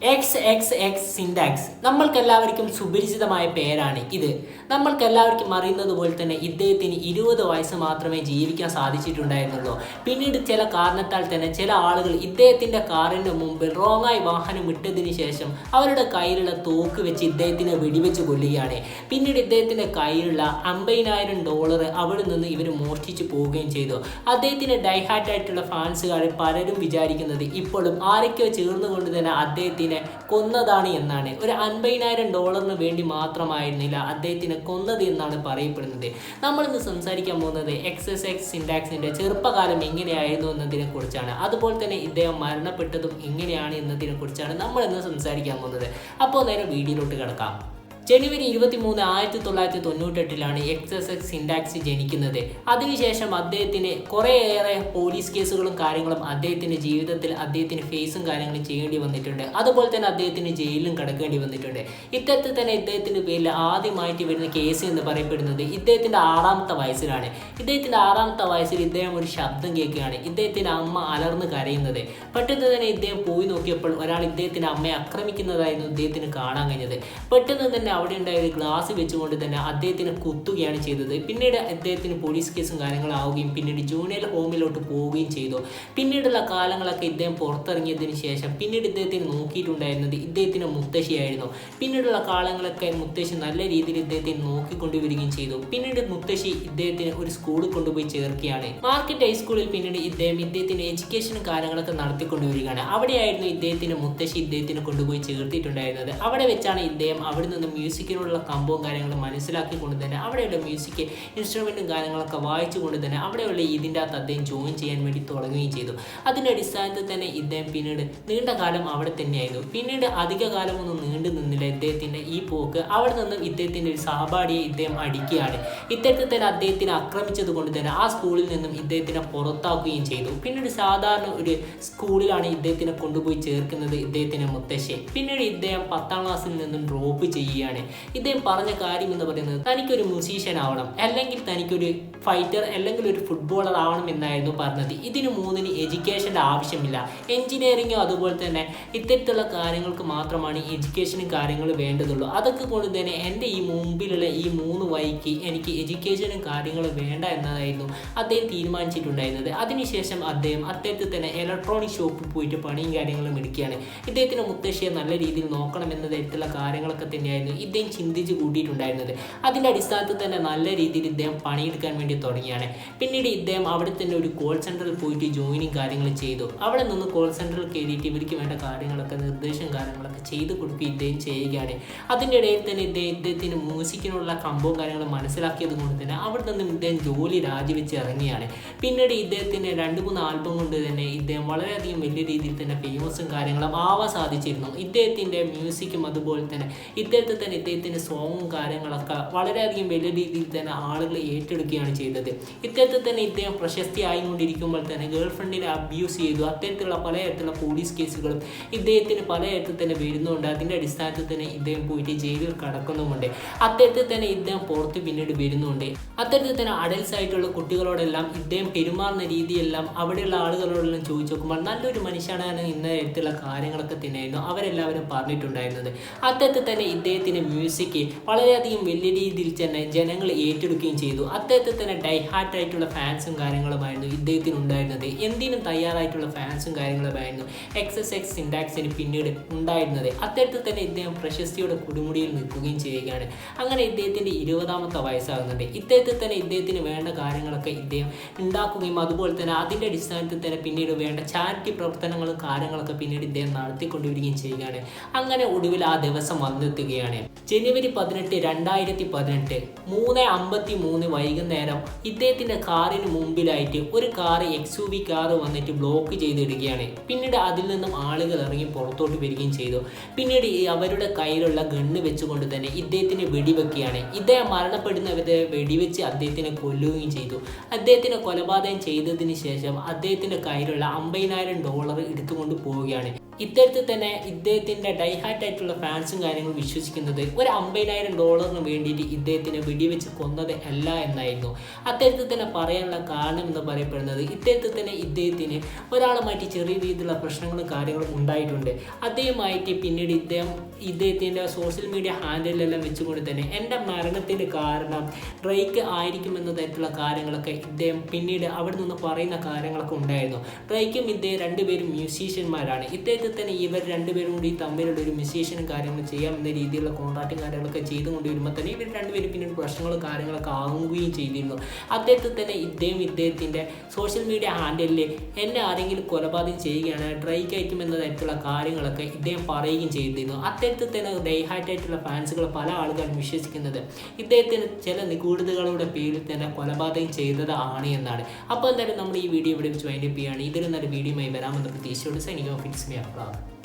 X X X സിൻഡാക്സ് നമ്മൾക്കെല്ലാവർക്കും സുപരിചിതമായ പേരാണ് ഇത്. നമ്മൾക്കെല്ലാവർക്കും അറിയുന്നത് പോലെ തന്നെ ഇദ്ദേഹത്തിന് ഇരുപത് വയസ്സ് മാത്രമേ ജീവിക്കാൻ സാധിച്ചിട്ടുണ്ടായിരുന്നുള്ളൂ. പിന്നീട് ചില കാരണത്താൽ തന്നെ ചില ആളുകൾ ഇദ്ദേഹത്തിന്റെ കാറിന്റെ മുമ്പിൽ റോങ്ങായി വാഹനം ഇട്ടതിന് ശേഷം അവരുടെ കയ്യിലുള്ള തോക്ക് വെച്ച് ഇദ്ദേഹത്തിനെ വെടിവെച്ച് കൊല്ലുകയാണ്. പിന്നീട് ഇദ്ദേഹത്തിന്റെ കയ്യിലുള്ള അമ്പതിനായിരം ഡോളർ അവിടെ നിന്ന് ഇവർ മോഷ്ടിച്ചു പോവുകയും ചെയ്തു. അദ്ദേഹത്തിന്റെ ഡൈഹാർട്ടായിട്ടുള്ള ഫാൻസുകാർ പലരും വിചാരിക്കുന്നത് ഇപ്പോഴും ആരൊക്കെയോ ചേർന്നുകൊണ്ട് തന്നെ അദ്ദേഹത്തിനെ കൊന്നതാണ് എന്നാണ്. ഒരു അൻപതിനായിരം ഡോളറിന് വേണ്ടി മാത്രമായിരുന്നില്ല അദ്ദേഹത്തിനെ കൊന്നത് എന്നാണ് പറയപ്പെടുന്നത്. നമ്മളിന്ന് സംസാരിക്കാൻ പോകുന്നത് എക്സ് എസ് എക്സ് സിൻഡാക്സിന്റെ ചെറുപ്പകാലം എങ്ങനെയായിരുന്നു എന്നതിനെ കുറിച്ചാണ് അതുപോലെ തന്നെ ഇദ്ദേഹം മരണപ്പെട്ടതും എങ്ങനെയാണ് എന്നതിനെ കുറിച്ചാണ് നമ്മൾ ഇന്ന് സംസാരിക്കാൻ പോകുന്നത്. അപ്പോൾ നേരെ വീഡിയോയിലോട്ട് കിടക്കാം. ജനുവരി ഇരുപത്തി മൂന്ന് ആയിരത്തി തൊള്ളായിരത്തി തൊണ്ണൂറ്റെട്ടിലാണ് എക്സ് എസ് എക്സ് സിൻഡാക്സ് ജനിക്കുന്നത്. അതിനുശേഷം അദ്ദേഹത്തിന് കുറേയേറെ പോലീസ് കേസുകളും കാര്യങ്ങളും അദ്ദേഹത്തിന്റെ ജീവിതത്തിൽ അദ്ദേഹത്തിന് ഫേസും കാര്യങ്ങളും ചെയ്യേണ്ടി വന്നിട്ടുണ്ട്. അതുപോലെ തന്നെ അദ്ദേഹത്തിന് ജയിലിലും കിടക്കേണ്ടി വന്നിട്ടുണ്ട്. ഇത്തരത്തിൽ തന്നെ ഇദ്ദേഹത്തിന്റെ പേരിൽ ആദ്യമായിട്ട് വരുന്ന കേസ് എന്ന് പറയപ്പെടുന്നത് ഇദ്ദേഹത്തിന്റെ ആറാമത്തെ വയസ്സിലാണ്. ഇദ്ദേഹത്തിന്റെ ആറാമത്തെ വയസ്സിൽ ഇദ്ദേഹം ഒരു ശബ്ദം കേൾക്കുകയാണ്. ഇദ്ദേഹത്തിന്റെ അമ്മ അലർന്ന് കരയുന്നത്. പെട്ടെന്ന് തന്നെ ഇദ്ദേഹം പോയി നോക്കിയപ്പോൾ ഒരാൾ ഇദ്ദേഹത്തിന്റെ അമ്മയെ ആക്രമിക്കുന്നതായിരുന്നു ഇദ്ദേഹത്തിന് കാണാൻ കഴിഞ്ഞത്. പെട്ടെന്ന് തന്നെ അവിടെ ഉണ്ടായ ഒരു ഗ്ലാസ് വെച്ചുകൊണ്ട് തന്നെ അദ്ദേഹത്തിനെ കുത്തുകയാണ് ചെയ്തത്. പിന്നീട് അദ്ദേഹത്തിന് പോലീസ് കേസും കാര്യങ്ങളാവുകയും പിന്നീട് ജൂനിയർ ഹോമിലോട്ട് പോവുകയും ചെയ്തു. പിന്നീടുള്ള കാലങ്ങളൊക്കെ ഇദ്ദേഹം പുറത്തിറങ്ങിയതിന് ശേഷം പിന്നീട് ഇദ്ദേഹത്തിന് നോക്കിയിട്ടുണ്ടായിരുന്നത് ഇദ്ദേഹത്തിന് മുത്തശ്ശിയായിരുന്നു. പിന്നീടുള്ള കാലങ്ങളൊക്കെ മുത്തശ്ശി നല്ല രീതിയിൽ ഇദ്ദേഹത്തിന് നോക്കിക്കൊണ്ടുവരികയും ചെയ്തു. പിന്നീട് മുത്തശ്ശി ഇദ്ദേഹത്തിന് ഒരു സ്കൂളിൽ കൊണ്ടുപോയി ചേർക്കുകയാണ്. മാർക്കറ്റ് ഹൈസ്കൂളിൽ പിന്നീട് ഇദ്ദേഹം ഇദ്ദേഹത്തിന് എഡ്യൂക്കേഷനും കാര്യങ്ങളൊക്കെ നടത്തിക്കൊണ്ടുവരികയാണ്. അവിടെയായിരുന്നു ഇദ്ദേഹത്തിന് മുത്തശ്ശി ഇദ്ദേഹത്തിന് കൊണ്ടുപോയി ചേർത്തിട്ടുണ്ടായിരുന്നത്. അവിടെ വെച്ചാണ് ഇദ്ദേഹം അവിടെ നിന്ന് മ്യൂസിക്കിനുള്ള കമ്പവും കാര്യങ്ങളും മനസ്സിലാക്കിക്കൊണ്ട് തന്നെ അവിടെയുള്ള മ്യൂസിക് ഇൻസ്ട്രുമെന്റും കാര്യങ്ങളൊക്കെ വായിച്ചു കൊണ്ട് തന്നെ അവിടെയുള്ള ഇതിന്റെ അകത്ത് അദ്ദേഹം ജോയിൻ ചെയ്യാൻ വേണ്ടി തുടങ്ങുകയും ചെയ്തു. അതിന്റെ അടിസ്ഥാനത്തിൽ തന്നെ ഇദ്ദേഹം പിന്നീട് നീണ്ട കാലം അവിടെ തന്നെയായിരുന്നു. പിന്നീട് അധിക കാലമൊന്നും നീണ്ടു നിന്നില്ല ഇദ്ദേഹത്തിന്റെ ഈ പോക്ക്. അവിടെ നിന്നും ഇദ്ദേഹത്തിന്റെ ഒരു സഹപാഠിയെ ഇദ്ദേഹം അടിക്കുകയാണ്. ഇത്തരത്തിൽ തന്നെ അദ്ദേഹത്തിനെ ആക്രമിച്ചത് കൊണ്ട് തന്നെ ആ സ്കൂളിൽ നിന്നും ഇദ്ദേഹത്തിനെ പുറത്താക്കുകയും ചെയ്തു. പിന്നീട് സാധാരണ ഒരു സ്കൂളിലാണ് ഇദ്ദേഹത്തിനെ കൊണ്ടുപോയി ചേർക്കുന്നത് ഇദ്ദേഹത്തിന്റെ മുത്തശ്ശി. പിന്നീട് ഇദ്ദേഹം പത്താം ക്ലാസ്സിൽ നിന്നും ഡ്രോപ്പ് ചെയ്യുകയാണ്. ഇദ്ദേഹം പറഞ്ഞ കാര്യം എന്ന് പറയുന്നത്. തനിക്കൊരു മ്യൂസീഷ്യൻ ആവണം അല്ലെങ്കിൽ തനിക്കൊരു ഫൈറ്റർ അല്ലെങ്കിൽ ഒരു ഫുട്ബോളർ ആവണം എന്നായിരുന്നു പറഞ്ഞത്. ഇതിന് മൂന്നിന് എഡ്യൂക്കേഷന്റെ ആവശ്യമില്ല. എഞ്ചിനീയറിങ്ങോ അതുപോലെ തന്നെ ഇത്തരത്തിലുള്ള കാര്യങ്ങൾക്ക് മാത്രമാണ് എഡ്യൂക്കേഷനും കാര്യങ്ങൾ വേണ്ടതുള്ളൂ. അതൊക്കെ കൊണ്ട് തന്നെ എന്റെ ഈ മുമ്പിലുള്ള ഈ മൂന്ന് വഴിക്ക് എനിക്ക് എഡ്യൂക്കേഷനും കാര്യങ്ങളും വേണ്ട എന്നതായിരുന്നു അദ്ദേഹം തീരുമാനിച്ചിട്ടുണ്ടായിരുന്നത്. അതിനുശേഷം അദ്ദേഹം അദ്ദേഹത്തിൽ തന്നെ ഇലക്ട്രോണിക് ഷോപ്പിൽ പോയിട്ട് പണിയും കാര്യങ്ങളും എടുക്കുകയാണ്. ഇദ്ദേഹത്തിന്റെ മുത്തശ്ശിയെ നല്ല രീതിയിൽ നോക്കണം എന്ന തരത്തിലുള്ള കാര്യങ്ങളൊക്കെ തന്നെയായിരുന്നു ഇദ്ദേഹം ചിന്തിച്ച് കൂട്ടിയിട്ടുണ്ടായിരുന്നത്. അതിന്റെ അടിസ്ഥാനത്തിൽ തന്നെ നല്ല രീതിയിൽ ഇദ്ദേഹം പണിയെടുക്കാൻ വേണ്ടി തുടങ്ങിയാണ്. പിന്നീട് ഇദ്ദേഹം അവിടെ തന്നെ ഒരു കോൾ സെന്ററിൽ പോയിട്ട് ജോയിനിങ് കാര്യങ്ങൾ ചെയ്തു. അവിടെ നിന്ന് കോൾ സെന്ററിൽ കയറിയിട്ട് ഇവർക്ക് വേണ്ട കാര്യങ്ങളൊക്കെ നിർദ്ദേശം കാര്യങ്ങളൊക്കെ ചെയ്ത് കൊടുക്കുക ഇദ്ദേഹം ചെയ്യുകയാണ്. അതിന്റെ ഇടയിൽ തന്നെ ഇദ്ദേഹം ഇദ്ദേഹത്തിന് മ്യൂസിക്കിനുള്ള കമ്പവും കാര്യങ്ങളും മനസ്സിലാക്കിയത് കൊണ്ട് തന്നെ അവിടെ നിന്നും ഇദ്ദേഹം ജോലി രാജിവെച്ച് ഇറങ്ങിയാണ് പിന്നീട് ഇദ്ദേഹത്തിന് രണ്ട് മൂന്ന് ആൽബം കൊണ്ട് തന്നെ ഇദ്ദേഹം വളരെയധികം വലിയ രീതിയിൽ തന്നെ ഫേമസും കാര്യങ്ങളും ആവാൻ സാധിച്ചിരുന്നു. ഇദ്ദേഹത്തിന്റെ മ്യൂസിക്കും അതുപോലെ തന്നെ ഇദ്ദേഹത്തിൽ തന്നെ ഇദ്ദേഹത്തിന്റെ സോങ്ങും കാര്യങ്ങളൊക്കെ വളരെയധികം വലിയ രീതിയിൽ തന്നെ ആളുകൾ ഏറ്റെടുക്കുകയാണ് ചെയ്തത്. ഇത്തരത്തിൽ തന്നെ ഇദ്ദേഹം പ്രശസ്തി ആയിക്കൊണ്ടിരിക്കുമ്പോൾ തന്നെ ഗേൾഫ്രണ്ടിനെ അബ്യൂസ് ചെയ്തു. അത്തരത്തിലുള്ള പലതരത്തിലുള്ള പോലീസ് കേസുകളും ഇദ്ദേഹത്തിന് പലതരത്തിൽ തന്നെ വരുന്നുണ്ട്. അതിന്റെ അടിസ്ഥാനത്തിൽ തന്നെ ഇദ്ദേഹം പോയിട്ട് ജയിലിൽ കടക്കുന്നുമുണ്ട്. അത്തരത്തിൽ തന്നെ ഇദ്ദേഹം പുറത്ത് പിന്നീട് വരുന്നുണ്ട്. അത്തരത്തിൽ തന്നെ അഡൽസ് ആയിട്ടുള്ള കുട്ടികളോടെല്ലാം ഇദ്ദേഹം പെരുമാറുന്ന രീതിയെല്ലാം അവിടെയുള്ള ആളുകളോടെല്ലാം ചോദിച്ചു നോക്കുമ്പോൾ നല്ലൊരു മനുഷ്യനാണ് ഇന്ന തരത്തിലുള്ള കാര്യങ്ങളൊക്കെ തന്നെയായിരുന്നു അവരെല്ലാവരും പറഞ്ഞിട്ടുണ്ടായിരുന്നത്. അത്തരത്തിൽ തന്നെ ഇദ്ദേഹത്തിന്റെ മ്യൂസിക് വളരെയധികം വലിയ രീതിയിൽ തന്നെ ജനങ്ങൾ ഏറ്റെടുക്കുകയും ചെയ്തു. അദ്ദേഹത്തെ തന്നെ ഡൈഹാർട്ട് ആയിട്ടുള്ള ഫാൻസും കാര്യങ്ങളുമായിരുന്നു ഇദ്ദേഹത്തിന് ഉണ്ടായിരുന്നത് എന്തിനും തയ്യാറായിട്ടുള്ള ഫാൻസും കാര്യങ്ങളുമായിരുന്നു എക്സ് എസ് എക്സ് സിൻഡാക്സിന് പിന്നീട് ഉണ്ടായിരുന്നത്. അദ്ദേഹത്തെ തന്നെ ഇദ്ദേഹം പ്രശസ്തിയുടെ കുടുമുടിയിൽ നിൽക്കുകയും ചെയ്യുകയാണ്. അങ്ങനെ ഇദ്ദേഹത്തിന്റെ ഇരുപതാമത്തെ വയസ്സാകുന്നുണ്ട്. ഇദ്ദേഹത്തെ തന്നെ ഇദ്ദേഹത്തിന് വേണ്ട കാര്യങ്ങളൊക്കെ ഇദ്ദേഹം ഉണ്ടാക്കുകയും അതുപോലെ തന്നെ അതിന്റെ അടിസ്ഥാനത്തിൽ തന്നെ പിന്നീട് വേണ്ട ചാരിറ്റി പ്രവർത്തനങ്ങളും കാര്യങ്ങളൊക്കെ പിന്നീട് ഇദ്ദേഹം നടത്തിക്കൊണ്ടുവരികയും ചെയ്യുകയാണ്. അങ്ങനെ ഒടുവിൽ ആ ദിവസം വന്നെത്തുകയാണ്. ജനുവരി പതിനെട്ട് രണ്ടായിരത്തി പതിനെട്ട് മൂന്ന് അമ്പത്തി മൂന്ന് വൈകുന്നേരം ഇദ്ദേഹത്തിന്റെ കാറിന് മുമ്പിലായിട്ട് ഒരു car X U V car വന്നിട്ട് ബ്ലോക്ക് ചെയ്തിടുകയാണ്. പിന്നീട് അതിൽ നിന്നും ആളുകൾ ഇറങ്ങി പുറത്തോട്ട് വരികയും ചെയ്തു. പിന്നീട് അവരുടെ കയ്യിലുള്ള ഗണ്ണ് വെച്ചുകൊണ്ട് തന്നെ ഇദ്ദേഹത്തിന് വെടിവെക്കുകയാണ്. ഇദ്ദേഹം മരണപ്പെടുന്നവരെ വെടിവെച്ച് അദ്ദേഹത്തിനെ കൊല്ലുകയും ചെയ്തു. അദ്ദേഹത്തിനെ കൊലപാതകം ചെയ്തതിന് ശേഷം അദ്ദേഹത്തിന്റെ കയ്യിലുള്ള അമ്പതിനായിരം ഡോളർ എടുത്തുകൊണ്ട് പോവുകയാണ്. ഇത്തരത്തിൽ തന്നെ ഇദ്ദേഹത്തിന്റെ ഡൈഹാർട്ട് ആയിട്ടുള്ള ഫാൻസും കാര്യങ്ങളും വിശ്വസിക്കുന്നത് ഒരു അമ്പതിനായിരം ഡോളറിന് വേണ്ടിയിട്ട് ഇദ്ദേഹത്തിനെ വെടിവെച്ച് കൊന്നത് അല്ല എന്നായിരുന്നു. അത്തരത്തിൽ തന്നെ പറയാനുള്ള കാരണം എന്ന് പറയപ്പെടുന്നത് ഇത്തരത്തിൽ തന്നെ ഇദ്ദേഹത്തിന് ഒരാളുമായിട്ട് ചെറിയ രീതിയിലുള്ള പ്രശ്നങ്ങളും കാര്യങ്ങളും ഉണ്ടായിട്ടുണ്ട്. അദ്ദേഹമായിട്ട് പിന്നീട് ഇദ്ദേഹം ഇദ്ദേഹത്തിന്റെ സോഷ്യൽ മീഡിയ ഹാൻഡിലെല്ലാം വെച്ചുകൊണ്ട് തന്നെ എന്റെ മരണത്തിന്റെ കാരണം ഡ്രൈക്ക് ആയിരിക്കുമെന്ന തരത്തിലുള്ള കാര്യങ്ങളൊക്കെ ഇദ്ദേഹം പിന്നീട് അവിടെ നിന്ന് പറയുന്ന കാര്യങ്ങളൊക്കെ ഉണ്ടായിരുന്നു. ഡ്രൈക്കും ഇദ്ദേഹം രണ്ടുപേരും മ്യൂസീഷ്യന്മാരാണ്. ഇദ്ദേഹത്തിൽ തന്നെ ഇവർ രണ്ടുപേരും കൂടി തമ്മിലുള്ള ഒരു മ്യൂസീഷ്യനും കാര്യങ്ങളും ചെയ്യാമെന്ന രീതിയിലുള്ള കോൺട്രാക്റ്റും കാര്യങ്ങളൊക്കെ ചെയ്തുകൊണ്ട് വരുമ്പോൾ തന്നെ ഇവർ രണ്ടുപേരും പിന്നീട് പ്രശ്നങ്ങളും കാര്യങ്ങളൊക്കെ ആകുകയും ചെയ്തിരുന്നു. അദ്ദേഹത്തെ തന്നെ ഇദ്ദേഹം ഇദ്ദേഹത്തിന്റെ സോഷ്യൽ മീഡിയ ഹാൻഡിലിൽ എന്നെ ആരെങ്കിലും കൊലപാതകം ചെയ്യുകയാണ് ട്രൈ അയക്കും എന്ന തരത്തിലുള്ള കാര്യങ്ങളൊക്കെ ഇദ്ദേഹം പറയുകയും ചെയ്തിരുന്നു. അദ്ദേഹത്തെ തന്നെ ഡൈഹാർട്ട് ആയിട്ടുള്ള ഫാൻസുകൾ പല ആളുകളും വിശ്വസിക്കുന്നത് ഇദ്ദേഹത്തിന് ചില നിഗൂഢതകളുടെ പേരിൽ തന്നെ കൊലപാതകം ചെയ്തതാണ് എന്നാണ്. അപ്പോൾ എന്തായാലും നമ്മൾ ഈ വീഡിയോ ഇവിടെ വെച്ച് വൈൻഡപ്പ് ചെയ്യുകയാണ്. ഇതിൽ നല്ല വീഡിയോയുമായി വരാമെന്ന് പ്രതീക്ഷയോട് സൈനിക ഫിറ്റ്സ് മി 大。